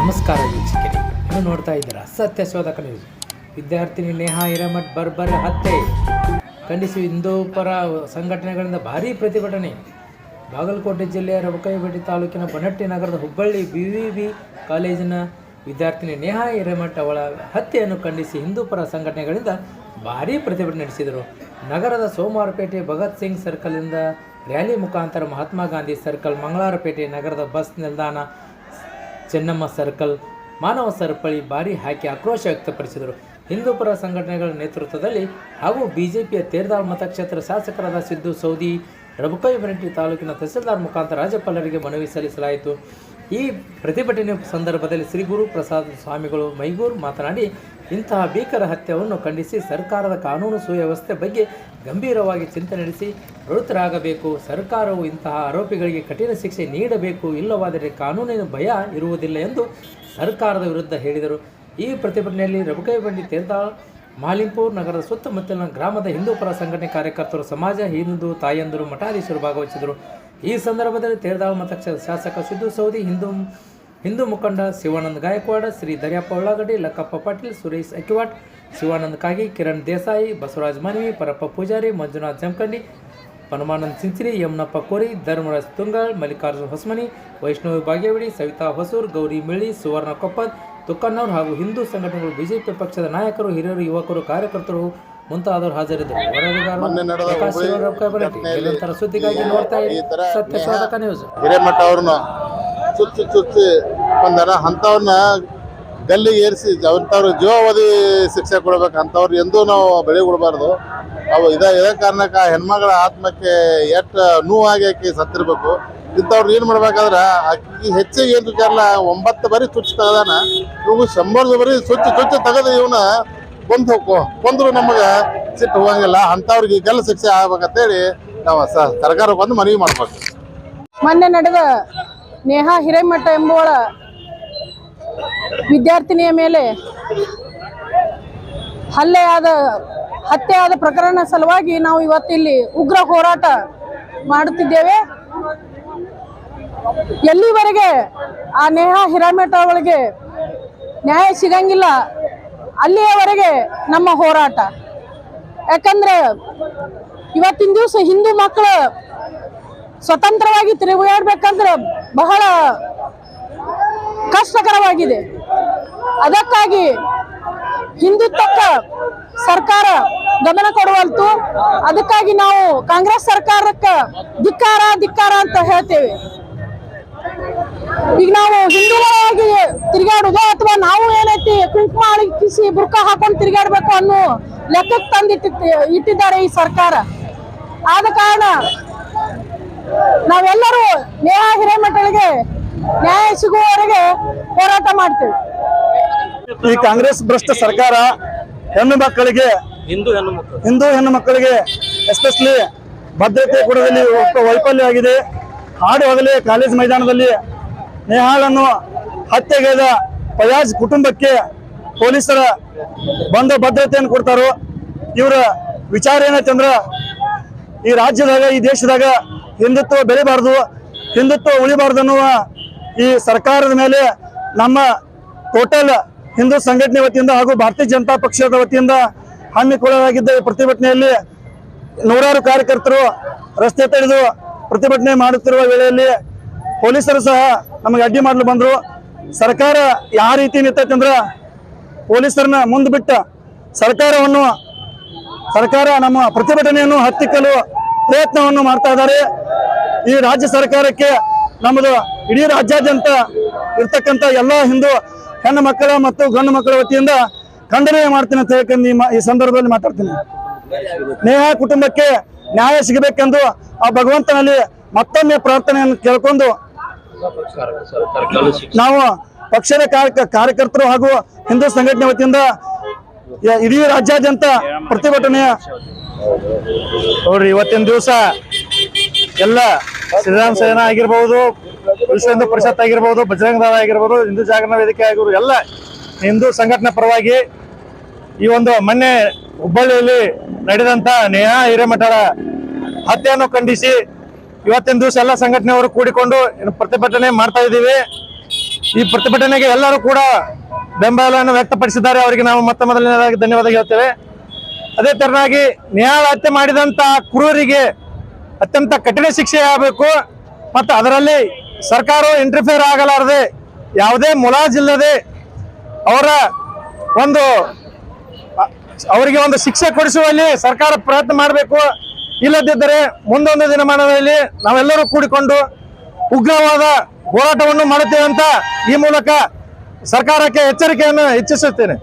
ನಮಸ್ಕಾರ ವೀಕ್ಷಕರೇ. ನೀವು ನೋಡ್ತಾ ಇದ್ದೀರಾ? ಸತ್ಯ ಶೋಧಕ ನ್ಯೂಸ್ ವಿದ್ಯಾರ್ಥಿನಿ ನೇಹಾ ಹಿರೇಮಠ್ ಬರ್ಬರ್ ಹತ್ಯೆ. ಖಂಡಿಸಿ ಹಿಂದೂ ಪರ ಸಂಘಟನೆಗಳಿಂದ ಭಾರೀ ಪ್ರತಿಭಟನೆ. ಬಾಗಲಕೋಟೆ ಜಿಲ್ಲೆಯ ರಬಕೈಬೆಟ್ಟಿ ತಾಲೂಕಿನ ಬನಟ್ಟಿ ನಗರದ ಹುಬ್ಬಳ್ಳಿ ಬಿ ವಿ ಬಿ ಕಾಲೇಜಿನ ವಿದ್ಯಾರ್ಥಿನಿ ನೇಹಾ ಹಿರೇಮಠ್ ಅವಳ ಹತ್ಯೆಯನ್ನು ಖಂಡಿಸಿ ಹಿಂದೂ ಪರ ಸಂಘಟನೆಗಳಿಂದ ಭಾರೀ ಪ್ರತಿಭಟನೆ ನಡೆಸಿದರು. ನಗರದ ಸೋಮವಾರಪೇಟೆ ಭಗತ್ ಸಿಂಗ್ ಸರ್ಕಲ್ನಿಂದ ರ್ಯಾಲಿ ಮುಖಾಂತರ ಮಹಾತ್ಮ ಗಾಂಧಿ ಸರ್ಕಲ್ ಮಂಗಳವಾರಪೇಟೆ ನಗರದ ಬಸ್ ನಿಲ್ದಾಣ ಚೆನ್ನಮ್ಮ ಸರ್ಕಲ್, ಮಾನವ ಸರಪಳಿ ಬಾರಿ ಹಾಕಿ ಆಕ್ರೋಶ ವ್ಯಕ್ತಪಡಿಸಿದರು. ಹಿಂದೂಪರ ಸಂಘಟನೆಗಳ ನೇತೃತ್ವದಲ್ಲಿ ಹಾಗೂ ಬಿಜೆಪಿಯ ತೇರ್ದಾಳ್ ಮತಕ್ಷೇತ್ರ ಶಾಸಕರಾದ ಸಿದ್ದು ಸೌದಿ, ರಬಕೈ ತಾಲೂಕಿನ ತಹಸೀಲ್ದಾರ್ ಮುಖಾಂತರ ರಾಜ್ಯಪಾಲರಿಗೆ ಮನವಿ ಸಲ್ಲಿಸಲಾಯಿತು. ಈ ಪ್ರತಿಭಟನೆ ಸಂದರ್ಭದಲ್ಲಿ ಶ್ರೀ ಗುರು ಪ್ರಸಾದ್ ಸ್ವಾಮಿಗಳು ಮೈಗೂರು ಮಾತನಾಡಿ ಇಂತಹ ಭೀಕರ ಹತ್ಯೆಯನ್ನು ಖಂಡಿಸಿ ಸರ್ಕಾರದ ಕಾನೂನು ಸುವ್ಯವಸ್ಥೆ ಬಗ್ಗೆ ಗಂಭೀರವಾಗಿ ಚಿಂತನೆ ನಡೆಸಿ ಪ್ರವೃತ್ತರಾಗಬೇಕು ಸರ್ಕಾರವು ಇಂತಹ ಆರೋಪಿಗಳಿಗೆ ಕಠಿಣ ಶಿಕ್ಷೆ ನೀಡಬೇಕು. ಇಲ್ಲವಾದರೆ ಕಾನೂನಿನ ಭಯ ಇರುವುದಿಲ್ಲ ಎಂದು ಸರ್ಕಾರದ ವಿರುದ್ಧ ಹೇಳಿದರು. ಈ ಪ್ರತಿಭಟನೆಯಲ್ಲಿ ರಬಕೈ ಬಂಡಿ ತೇರ್ದಾಳ್, ಮಾಲಿಂಪುರ್ ನಗರದ ಸುತ್ತಮುತ್ತಲಿನ ಗ್ರಾಮದ ಹಿಂದೂ ಪರ ಸಂಘಟನೆ ಕಾರ್ಯಕರ್ತರು, ಸಮಾಜ, ಹಿಂದೂ ತಾಯಂದರು, ಮಠಾಧೀಶರು ಭಾಗವಹಿಸಿದರು. ಈ ಸಂದರ್ಭದಲ್ಲಿ ತೇರ್ದಾಳ್ ಮತಕ್ಷೇತ್ರದ ಶಾಸಕ ಸಿದ್ದು ಸೌದಿ ಹಿಂದೂ ಹಿಂದೂ ಮುಖಂಡ ಶಿವಾನಂದ ಗಾಯಕ್ವಾಡ ಶ್ರೀ ದರ್ಯಾಪ್ಪ ಉಳ್ಳಾಗಡ್ಡಿ ಲಕ್ಕಪ್ಪ ಪಾಟೀಲ್ ಸುರೇಶ್ ಅಕಿವಾಟ್ ಶಿವಾನಂದ ಕಾಗಿ ಕಿರಣ್ ದೇಸಾಯಿ ಬಸವರಾಜ್ ಮನವಿ ಪರಪ್ಪ ಪೂಜಾರಿ ಮಂಜುನಾಥ್ ಜಮಖಂಡಿ ಹನುಮಾನಂದ್ ಸಿಂಚಿರಿ ಯಮನಪ್ಪ ಕೋರಿ ಧರ್ಮರಾಜ್ ತುಂಗಾಳ್ ಮಲ್ಲಿಕಾರ್ಜುನ್ ಹೊಸಮನಿ ವೈಷ್ಣವಿ ಭಾಗ್ಯವಡಿ ಸವಿತಾ ಹೊಸೂರ್ ಗೌರಿ ಮಿಳಿ ಸುವರ್ಣ ಕೊಪ್ಪದ್ ತುಕ್ಕನ್ನವ್ರು ಹಾಗೂ ಹಿಂದೂ ಸಂಘಟನೆಗಳು ಬಿಜೆಪಿ ಪಕ್ಷದ ನಾಯಕರು ಹಿರಿಯರು ಯುವಕರು ಕಾರ್ಯಕರ್ತರು ಮುಂತಾದವರು ಹಾಜರಿದ್ದರು. ಸುದ್ದಿಗಾಗಿ ನೋಡ್ತಾ ಹಿರೇಮಠ ಅವ್ರನ್ನ ಚುಚ್ಚಿ ಚುಚ್ಚಿ ಬಂದಾರ ಅಂಥವ್ರನ್ನ ಗಲ್ಲಿಗೆ ಏರಿಸಿ ಅಂಥವ್ರಿಗೆ ಜೀವಾವಧಿ ಶಿಕ್ಷೆ ಕೊಡ್ಬೇಕು, ಅಂಥವ್ರು ಎಂದೂ ನಾವು ಬೆಳೆ ಕೊಡಬಾರ್ದು ಅವು ಇದ ಇದೇ ಕಾರಣಕ್ಕೆ ಆ ಹೆಣ್ಮಗಳ ಆತ್ಮಕ್ಕೆ ಎಷ್ಟು ನೋವಾಗಿ ಆಕಿ ಸತ್ತಿರ್ಬೇಕು. ಇಂಥವ್ರು ಏನು ಮಾಡ್ಬೇಕಾದ್ರೆ ಅಕ್ಕಿ ಹೆಚ್ಚಿಗೆ ಏನು ವಿಚಾರಲ್ಲ ಒಂಬತ್ತು ಬಾರಿ ಚುಚ್ಚಿ ತೆಗದಾನ ಇವು ಶಂಬರ್ದು ಬರಿ ಸ್ವಚ್ಛ ಸ್ವಚ್ಛ ತೆಗೆದು ಇವನ ಕೊಂದು ಕೊಂದ್ರು ನಮಗೆ ಸಿಟ್ಟು ಹೋಗಂಗಿಲ್ಲ. ಅಂಥವ್ರಿಗೆ ಗಲ್ಲ ಶಿಕ್ಷೆ ಆಗ್ಬೇಕಂತೇಳಿ ನಾವು ಸ- ಸರ್ಕಾರಕ್ಕೆ ಬಂದು ಮನವಿ ಮಾಡ್ಬೇಕು. ಮೊನ್ನೆ ನಡೆದ ನೇಹಾ ಹಿರೇಮಠ ಎಂಬುವಳ ವಿದ್ಯಾರ್ಥಿನಿಯ ಮೇಲೆ ಹಲ್ಲೆಯಾದ, ಹತ್ಯೆಯಾದ ಪ್ರಕರಣ ಸಲುವಾಗಿ ನಾವು ಇವತ್ತಿಲ್ಲಿ ಉಗ್ರ ಹೋರಾಟ ಮಾಡುತ್ತಿದ್ದೇವೆ. ಎಲ್ಲಿವರೆಗೆ ಆ ನೇಹಾ ಹಿರಾಮೇಟ ಅವಳಿಗೆ ನ್ಯಾಯ ಸಿಗಂಗಿಲ್ಲ, ಅಲ್ಲಿಯವರೆಗೆ ನಮ್ಮ ಹೋರಾಟ. ಯಾಕಂದ್ರೆ ಇವತ್ತಿನ ದಿವಸ ಹಿಂದೂ ಮಕ್ಕಳು ಸ್ವತಂತ್ರವಾಗಿ ತಿರುಗಾಡ್ಬೇಕಂದ್ರೆ ಬಹಳ ಕಷ್ಟಕರವಾಗಿದೆ. ಅದಕ್ಕಾಗಿ ಹಿಂದುತ್ವಕ್ಕ ಸರ್ಕಾರ ಗಮನ ಕೊಡುವಂತು ಅದಕ್ಕಾಗಿ ನಾವು ಕಾಂಗ್ರೆಸ್ ಸರ್ಕಾರಕ್ಕೆ ಧಿಕ್ಕಾರ ಧಿಕ್ಕಾರ ಅಂತ ಹೇಳ್ತೇವೆ. ಈಗ ನಾವು ಹಿಂದೂಗಳಾಗಿ ತಿರುಗಾಡುದು ಅಥವಾ ನಾವು ಏನೈತಿ ಕುಂಕುಮ ಅಳಿಕಿಸಿ ಬುರ್ಕ ಹಾಕೊಂಡು ತಿರುಗಾಡ್ಬೇಕು ಅನ್ನೋ ಲೆಕ್ಕಕ್ಕೆ ತಂದಿಟ್ಟಿ ಇಟ್ಟಿದ್ದಾರೆ ಈ ಸರ್ಕಾರ. ಆದ ಕಾರಣ ನಾವೆಲ್ಲರೂ ನೇಹ ಹಿರೇಮಠಳಿಗೆ ನ್ಯಾಯ ಸಿಗುವವರೆಗೆ ಹೋರಾಟ ಮಾಡ್ತೇವೆ. ಈ ಕಾಂಗ್ರೆಸ್ ಭ್ರಷ್ಟ ಸರ್ಕಾರ ಹೆಣ್ಣು ಮಕ್ಕಳಿಗೆ ಹಿಂದೂ ಹೆಣ್ಣು ಮಕ್ಕಳು. ಹಿಂದೂ ಹೆಣ್ಣು ಮಕ್ಕಳಿಗೆ ಎಸ್ಪೆಷಲಿ ಭದ್ರತೆ ಕೊಡುವಲ್ಲಿ ವೈಫ- ವೈಫಲ್ಯ ಆಗಿದೆ. ಹಾಡು ಹಗಲೇ ಕಾಲೇಜ್ ಮೈದಾನದಲ್ಲಿ ನೇಹಾಳನ್ನು ಹತ್ಯೆಗೈದ ಪಯಾಜ್ ಕುಟುಂಬಕ್ಕೆ ಪೊಲೀಸರ ಬಂದ ಭದ್ರತೆಯನ್ನು ಕೊಡ್ತಾರೋ ಇವರ ವಿಚಾರ ಏನೈತಂದ್ರೆ ಈ ರಾಜ್ಯದಾಗ ಈ ದೇಶದಾಗ ಹಿಂದುತ್ವ ಬೆಳಿಬಾರ್ದು ಹಿಂದುತ್ವ ಉಳಿಬಾರ್ದು ಅನ್ನುವ ಈ ಸರ್ಕಾರದ ಮೇಲೆ ನಮ್ಮ ಟೋಟಲ್ ಹಿಂದೂ ಸಂಘಟನೆ ವತಿಯಿಂದ ಹಾಗೂ ಭಾರತೀಯ ಜನತಾ ಪಕ್ಷದ ವತಿಯಿಂದ ಹಮ್ಮಿಕೊಳ್ಳಲಾಗಿದ್ದ ಈ ಪ್ರತಿಭಟನೆಯಲ್ಲಿ ನೂರಾರು ಕಾರ್ಯಕರ್ತರು ರಸ್ತೆ ತಡೆದು ಪ್ರತಿಭಟನೆ ಮಾಡುತ್ತಿರುವ ವೇಳೆಯಲ್ಲಿ ಪೊಲೀಸರು ಸಹ ನಮಗೆ ಅಡ್ಡಿ ಮಾಡಲು ಬಂದರು. ಸರ್ಕಾರ ಯಾವ ರೀತಿ ನಿಂತೈತಂದ್ರೆ ಪೊಲೀಸರನ್ನ ಮುಂದೆ ಬಿಟ್ಟ ಸರ್ಕಾರವನ್ನು ಸರ್ಕಾರ ನಮ್ಮ ಪ್ರತಿಭಟನೆಯನ್ನು ಹತ್ತಿಕ್ಕಲು ಪ್ರಯತ್ನವನ್ನು ಮಾಡ್ತಾ ಇದ್ದಾರೆ. ಈ ರಾಜ್ಯ ಸರ್ಕಾರಕ್ಕೆ ನಮ್ಮದು ಇಡೀ ರಾಜ್ಯಾದ್ಯಂತ ಇರ್ತಕ್ಕಂಥ ಎಲ್ಲ ಹಿಂದೂ ಹೆಣ್ಣು ಮಕ್ಕಳ ಮತ್ತು ಗಂಡು ಮಕ್ಕಳ ವತಿಯಿಂದ ಖಂಡನೆ ಮಾಡ್ತೀನಿ ಅಂತ ಹೇಳ್ಕೊಂಡು ಈ ಸಂದರ್ಭದಲ್ಲಿ ಮಾತಾಡ್ತೀನಿ. ನೇಹ ಕುಟುಂಬಕ್ಕೆ ನ್ಯಾಯ ಸಿಗಬೇಕೆಂದು ಆ ಭಗವಂತನಲ್ಲಿ ಮತ್ತೊಮ್ಮೆ ಪ್ರಾರ್ಥನೆಯನ್ನು ಕೇಳ್ಕೊಂಡು ನಾವು ಪಕ್ಷದ ಕಾರ್ಯ, ಕಾರ್ಯಕರ್ತರು ಹಾಗೂ ಹಿಂದೂ ಸಂಘಟನೆ ವತಿಯಿಂದ ಇಡೀ ರಾಜ್ಯಾದ್ಯಂತ ಪ್ರತಿಭಟನೆಯ ನೋಡ್ರಿ, ಇವತ್ತಿನ ದಿವಸ ಎಲ್ಲ ಶ್ರೀರಾಮ್ ಸೇನಾ ಆಗಿರ್ಬೋದು, ವಿಶ್ವ ಹಿಂದೂ ಪರಿಷತ್ ಆಗಿರ್ಬೋದು, ಬಜರಂಗ ದಳ ಆಗಿರ್ಬೋದು, ಹಿಂದೂ ಜಾಗರಣ ವೇದಿಕೆ ಆಗಿರ್ಬೋದು, ಎಲ್ಲ ಹಿಂದೂ ಸಂಘಟನೆ ಪರವಾಗಿ ಈ ಒಂದು ಮೊನ್ನೆ ಹುಬ್ಬಳ್ಳಿಯಲ್ಲಿ ನಡೆದಂತ ನೇಹಾ ಹಿರೇಮಠರ ಹತ್ಯೆಯನ್ನು ಖಂಡಿಸಿ ಇವತ್ತಿನ ದಿವಸ ಎಲ್ಲ ಸಂಘಟನೆಯವರು ಕೂಡಿಕೊಂಡು ಪ್ರತಿಭಟನೆ ಮಾಡ್ತಾ ಇದ್ದೀವಿ. ಈ ಪ್ರತಿಭಟನೆಗೆ ಎಲ್ಲರೂ ಕೂಡ ಬೆಂಬಲವನ್ನು ವ್ಯಕ್ತಪಡಿಸಿದ್ದಾರೆ. ಅವರಿಗೆ ನಾವು ಮೊತ್ತ ಮೊದಲನೇದಾಗಿ ಧನ್ಯವಾದ ಹೇಳ್ತೇವೆ. ಅದೇ ತರನಾಗಿ ನ್ಯಾಯ ಹತ್ಯೆ ಮಾಡಿದಂತ ಕ್ರೂರಿಗೆ ಅತ್ಯಂತ ಕಠಿಣ ಶಿಕ್ಷೆ ಆಗಬೇಕು ಮತ್ತು ಅದರಲ್ಲಿ ಸರ್ಕಾರವು ಇಂಟರ್ಫೇರ್ ಆಗಲಾರದೆ ಯಾವುದೇ ಮುಲಾಜಿಲ್ಲದೆ ಅವರ ಒಂದು, ಅವರಿಗೆ ಒಂದು ಶಿಕ್ಷೆ ಕೊಡಿಸುವಲ್ಲಿ ಸರ್ಕಾರ ಪ್ರಯತ್ನ ಮಾಡಬೇಕು. ಇಲ್ಲದಿದ್ದರೆ ಮುಂದೊಂದು ದಿನಮಾನದಲ್ಲಿ ನಾವೆಲ್ಲರೂ ಕೂಡಿಕೊಂಡು ಉಗ್ರವಾದ ಹೋರಾಟವನ್ನು ಮಾಡುತ್ತೇವೆ ಅಂತ ಈ ಮೂಲಕ ಸರ್ಕಾರಕ್ಕೆ ಎಚ್ಚರಿಕೆಯನ್ನು ಹೆಚ್ಚಿಸುತ್ತೇನೆ.